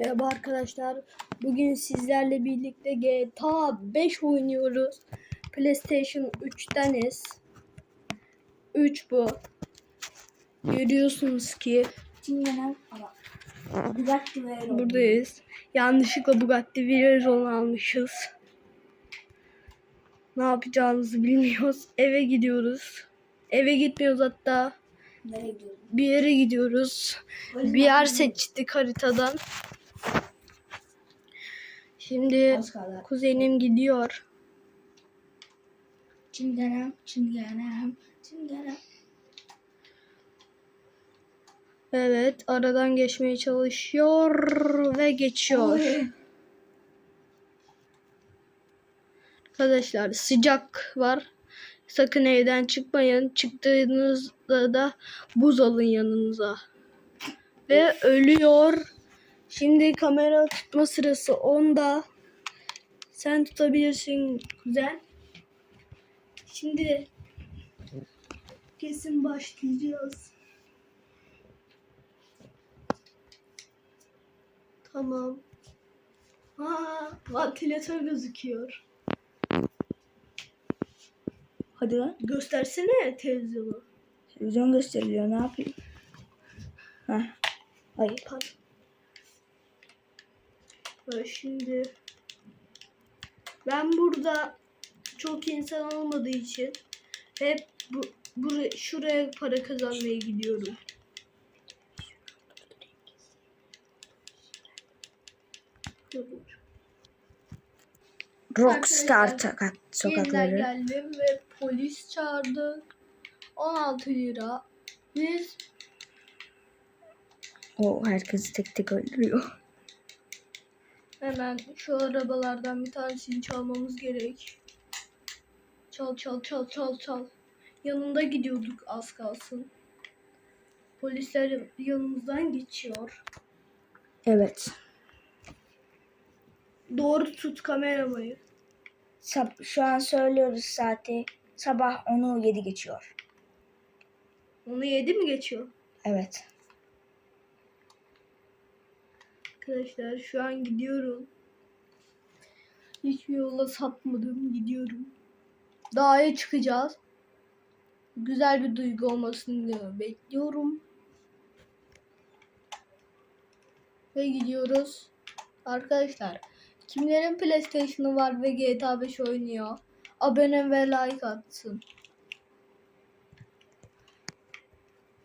Merhaba arkadaşlar. Bugün sizlerle birlikte GTA 5 oynuyoruz. PlayStation 3'teniz. 3 bu. Görüyorsunuz ki Bugatti Veyron. buradayız. Yanlışlıkla Bugatti Veyron almışız. Ne yapacağımızı bilmiyoruz. Eve gidiyoruz. Eve gitmiyoruz hatta. Bir yere gidiyoruz. Bir yer seçtik haritadan. Şimdi kuzenim gidiyor. Çingenem, çingenem, çingenem. Evet, aradan geçmeye çalışıyor ve geçiyor. Oy. Arkadaşlar sıcak var. Sakın evden çıkmayın. Çıktığınızda da buz alın yanınıza. Ve ölüyor. Şimdi kamera tutma sırası onda. Sen tutabilirsin kuzen. Şimdi kesin başlayacağız. Tamam. Aa, vantilatör gözüküyor. Hadi lan. Göstersene televizyonu. Televizyon gösteriliyor ne yapayım? Heh. Hayır. Pardon. Ha, Şimdi ben burada çok insan olmadığı için hep bu buraya şuraya para kazanmaya gidiyorum. Rockstar sokak, sokakları. geldim ve polis çağırdı. 16 lira. Biz O herkesi tek tek öldürüyor. Hemen şu arabalardan bir tanesini çalmamız gerek. Çal çal çal çal çal. Yanında gidiyorduk az kalsın. Polisler yanımızdan geçiyor. Evet. Doğru tut kameramayı. Sab- şu an söylüyoruz saati. Sabah 10'u 7 geçiyor. Onu yedi mi geçiyor? Evet. Arkadaşlar şu an gidiyorum. Hiçbir yola sapmadım gidiyorum. Dağa çıkacağız. Güzel bir duygu olmasını bekliyorum. Ve gidiyoruz. Arkadaşlar kimlerin PlayStation'ı var ve GTA 5 oynuyor? Abone ve like atsın.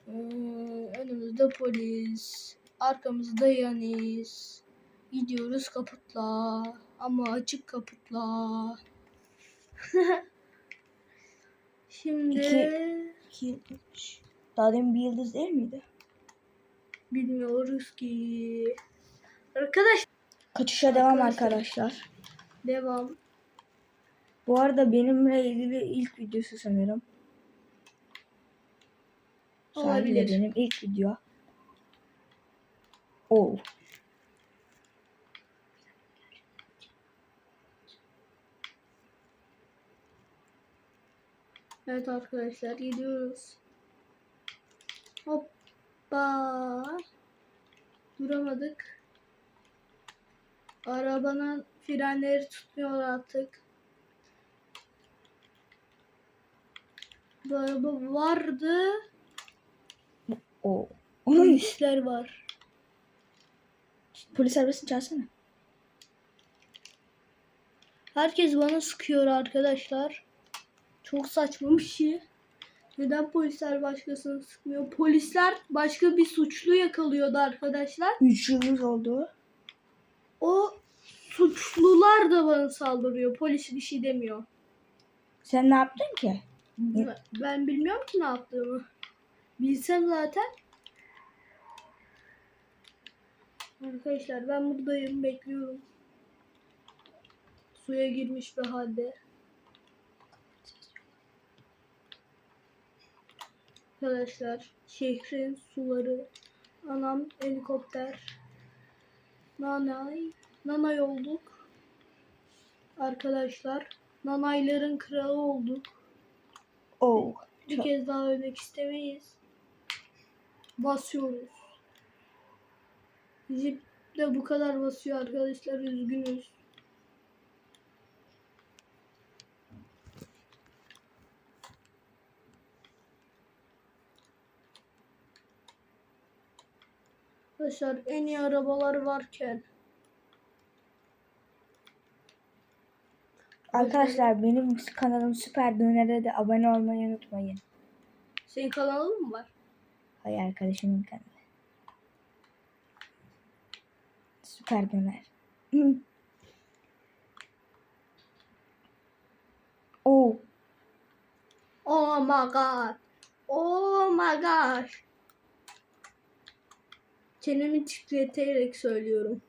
Hmm, önümüzde polis. Arkamızda Yanis. Gidiyoruz kaputla. Ama açık kaputla. Şimdi İki- İki, üç. Daha demin bir yıldız değil miydi? bilmiyoruz ki. Arkadaş Kaçışa devam Arkadaşlar. arkadaşlar. devam. Bu arada benimle ilgili ilk videosu sanırım. Olabilir. benim ilk video. Oh. Evet arkadaşlar gidiyoruz. Hoppa. Duramadık. Arabanın frenleri tutmuyor artık. Bu araba vardı. Oh. Oy. Polisler var. Polis arabasını çağırsana. Herkes bana sıkıyor arkadaşlar. Çok saçma bir şey. Neden polisler başkasını sıkmıyor? Polisler başka bir suçlu yakalıyordu arkadaşlar. Üç yıldız oldu. O suçlular da bana saldırıyor. Polis bir şey demiyor. Sen ne yaptın ki? Ben- Ben bilmiyorum ki ne yaptığımı. Bilsem zaten. Arkadaşlar ben buradayım bekliyorum. Suya girmiş bir halde. Arkadaşlar şehrin suları. Anam helikopter. Nanay. Nanay olduk. Arkadaşlar nanayların kralı olduk. Oh. Bir kez daha ölmek istemeyiz. Basıyoruz. Jip de bu kadar basıyor arkadaşlar üzgünüz. Arkadaşlar en iyi arabalar varken Arkadaşlar benim kanalım Süper Döner'e de abone olmayı unutmayın. senin kanalın mı var? Hay arkadaşımın kanalı. Süper Döner. Oo, Oh my god. Oh my gosh. Çenemi titreterek söylüyorum.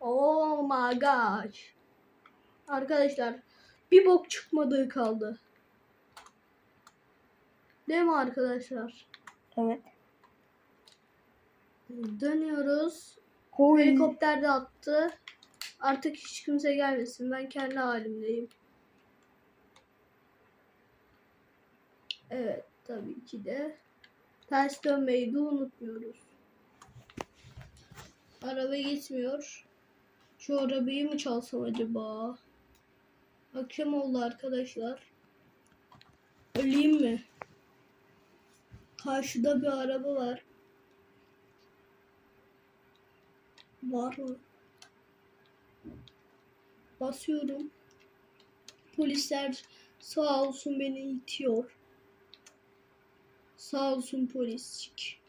Oh my gosh. Arkadaşlar bir bok çıkmadığı kaldı. Değil mi arkadaşlar? evet. Dönüyoruz. Oy. Helikopter de attı. Artık hiç kimse gelmesin. Ben kendi halimdeyim. Evet tabii ki de. Ters dönmeyi de unutmuyoruz. Araba gitmiyor. Şu arabayı mı çalsam acaba? Akşam oldu arkadaşlar. Öleyim mi? Karşıda bir araba var. Var mı? Basıyorum. Polisler sağ olsun beni itiyor. Sağ olsun polisçik.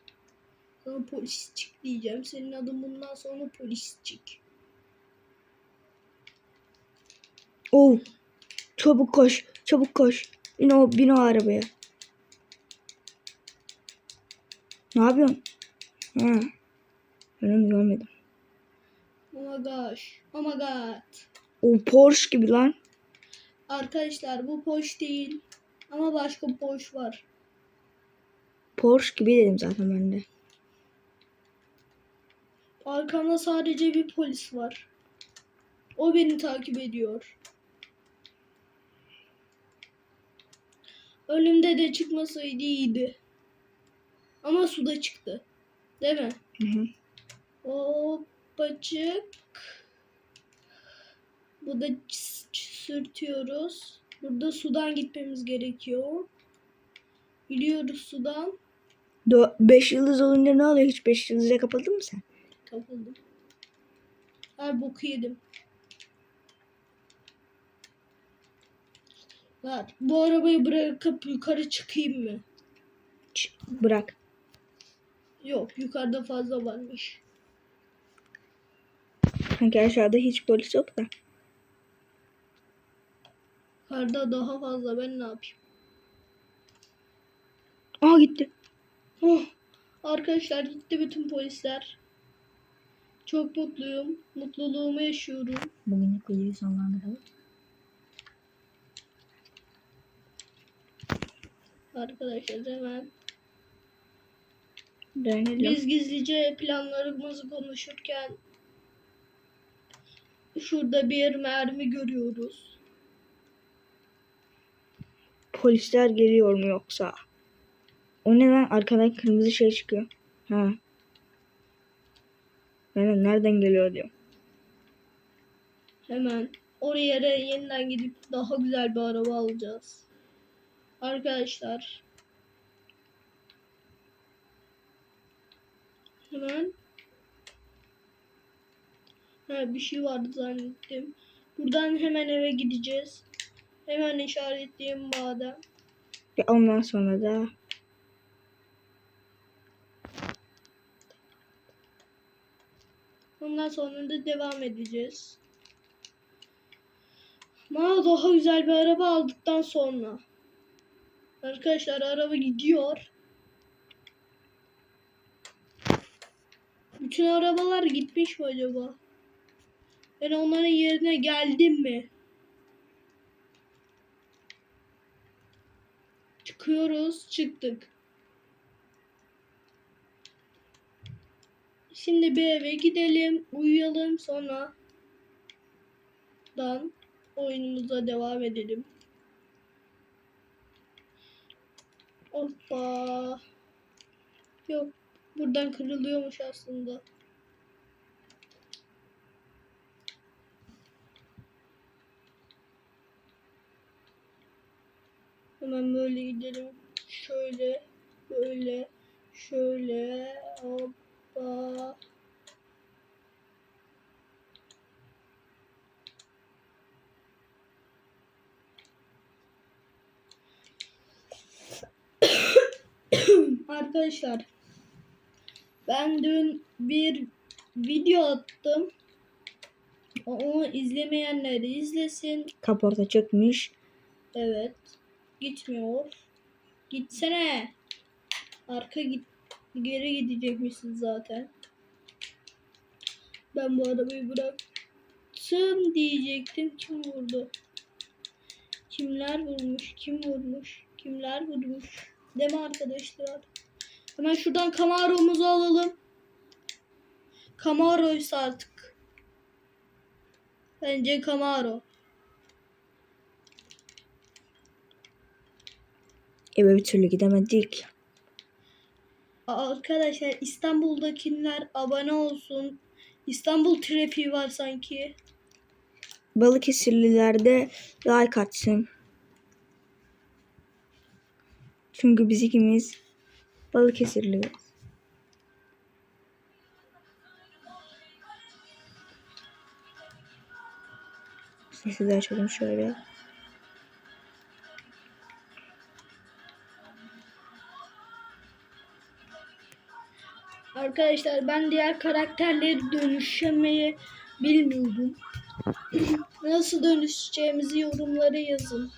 Sana polisçik diyeceğim. Senin adın bundan sonra polisçik. Oo. Çabuk koş. Çabuk koş. Bin o, bin o arabaya. Ne yapıyorsun? Ha. Onu görmedim. My gosh. Oh my god. O Porsche gibi lan. Arkadaşlar bu Porsche değil. Ama başka Porsche var. Porsche gibi dedim zaten ben de. Arkamda sadece bir polis var. O beni takip ediyor. Önümde de çıkmasaydı iyiydi. Ama suda çıktı. Değil mi? Hı hı. Hoppacık. Bu da ç- ç- sürtüyoruz. Burada sudan gitmemiz gerekiyor. Gidiyoruz sudan. 5 yıldız olunca ne oluyor? Hiç 5 yıldıza kapadın mı sen? Kapıldım. Her boku yedim. Ver. Bu arabayı bırakıp yukarı çıkayım mı? Ç- bırak. Yok yukarıda fazla varmış. Sanki aşağıda hiç polis yok da. Yukarıda daha fazla ben ne yapayım? Aa gitti. Oh, arkadaşlar gitti bütün polisler. Çok mutluyum. Mutluluğumu yaşıyorum. Bugünlük videoyu sonlandıralım. Arkadaşlar hemen. Dönelim. Biz gizlice planlarımızı konuşurken şurada bir mermi görüyoruz. Polisler geliyor mu yoksa? O ne lan? Arkadan kırmızı şey çıkıyor. Ha. De nereden geliyor diyorum. Hemen oraya re- yeniden gidip daha güzel bir araba alacağız. Arkadaşlar. Hemen. Ha, bir şey vardı zannettim. Buradan hemen eve gideceğiz. Hemen işaretleyeyim badem. Ve ondan sonra da Ondan sonra da devam edeceğiz. Ama daha güzel bir araba aldıktan sonra. Arkadaşlar araba gidiyor. Bütün arabalar gitmiş mi acaba? Ben onların yerine geldim mi? Çıkıyoruz, çıktık. Şimdi bir eve gidelim, uyuyalım sonra dan oyunumuza devam edelim. Hoppa. Yok, buradan kırılıyormuş aslında. Hemen böyle gidelim. Şöyle, böyle, şöyle. Hoppa. Arkadaşlar ben dün bir video attım. Onu izlemeyenler izlesin. Kaporta çökmüş. Evet. Gitmiyor. Gitsene. Arka git geri gidecekmişsin zaten. Ben bu arabayı bıraktım diyecektim. Kim vurdu? Kimler vurmuş? Kim vurmuş? Kimler vurmuş? Mi arkadaşlar? Hemen şuradan Camaro'muzu alalım. Camaro'ysa artık. Bence Camaro. Eve bir türlü gidemedik. Arkadaşlar İstanbul'dakiler abone olsun. İstanbul trafiği var sanki. Balıkesirliler de like atsın. Çünkü biz ikimiz Balıkesirliyiz. Sesi de açalım şöyle. Arkadaşlar ben diğer karakterleri dönüşemeyi bilmiyordum. Nasıl dönüşeceğimizi yorumlara yazın.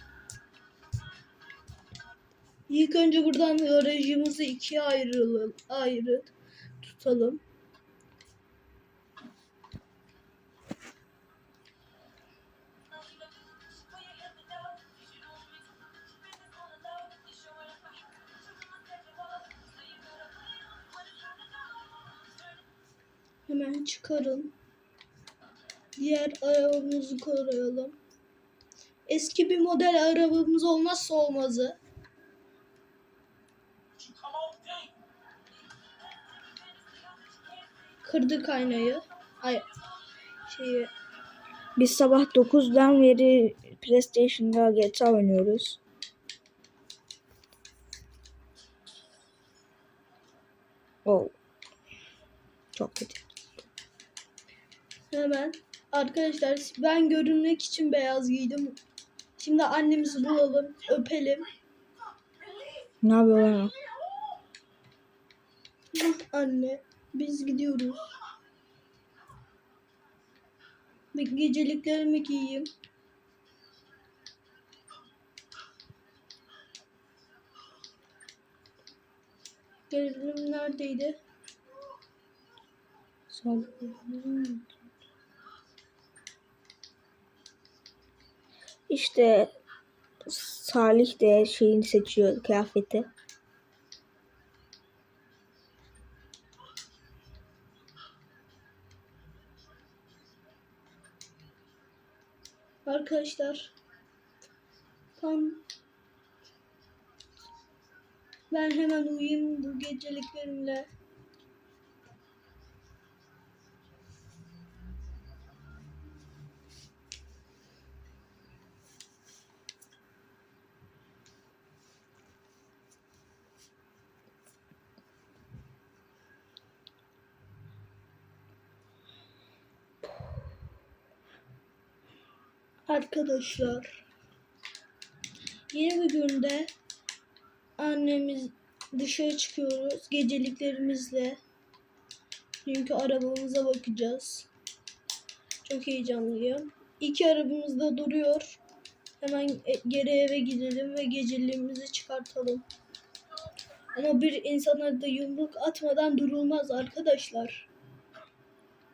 İlk önce buradan garajımızı ikiye ayrılalım, ayrı tutalım. Hemen çıkarın. Diğer arabamızı koyalım. Eski bir model arabamız olmazsa olmazı. Kırdık aynayı. Ay şeyi. Biz sabah 9'dan beri PlayStation'da GTA oynuyoruz. Oh. Çok kötü. Hemen arkadaşlar ben görünmek için beyaz giydim. Şimdi annemizi bulalım, öpelim. Ne yapıyor lan o? Ah, Anne, biz gidiyoruz. Bir geceliklerimi giyeyim. Gelinim neredeydi? Sol. İşte Salih de şeyini seçiyor kıyafeti. Arkadaşlar tam ben hemen uyuyayım bu geceliklerimle. Arkadaşlar yeni bir günde annemiz dışarı çıkıyoruz geceliklerimizle. Çünkü arabamıza bakacağız. Çok heyecanlıyım. İki arabamız da duruyor. Hemen e- geri eve gidelim ve geceliğimizi çıkartalım. Ama bir insana da yumruk atmadan durulmaz arkadaşlar.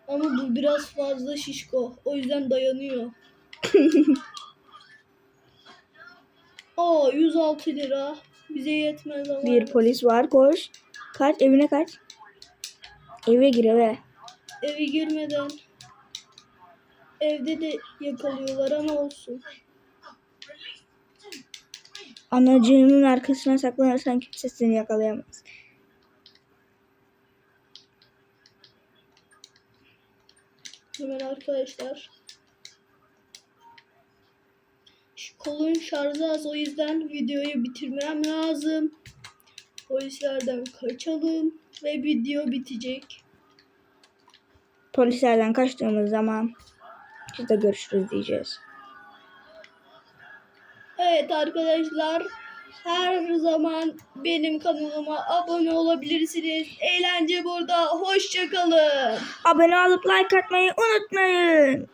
Ama bu biraz fazla şişko. O yüzden dayanıyor. Aa 106 lira. Bize yetmez ama. Bir polis var koş. Kaç evine kaç. Eve gir eve. Eve girmeden evde de yakalıyorlar ama olsun. Anacığının arkasına saklanırsan kimse seni yakalayamaz. Hemen arkadaşlar. Şu kolun şarjı az o yüzden videoyu bitirmem lazım. Polislerden kaçalım ve video bitecek. Polislerden kaçtığımız zaman de görüşürüz diyeceğiz. Evet arkadaşlar her zaman benim kanalıma abone olabilirsiniz. Eğlence burada. Hoşçakalın. Abone olup like atmayı unutmayın.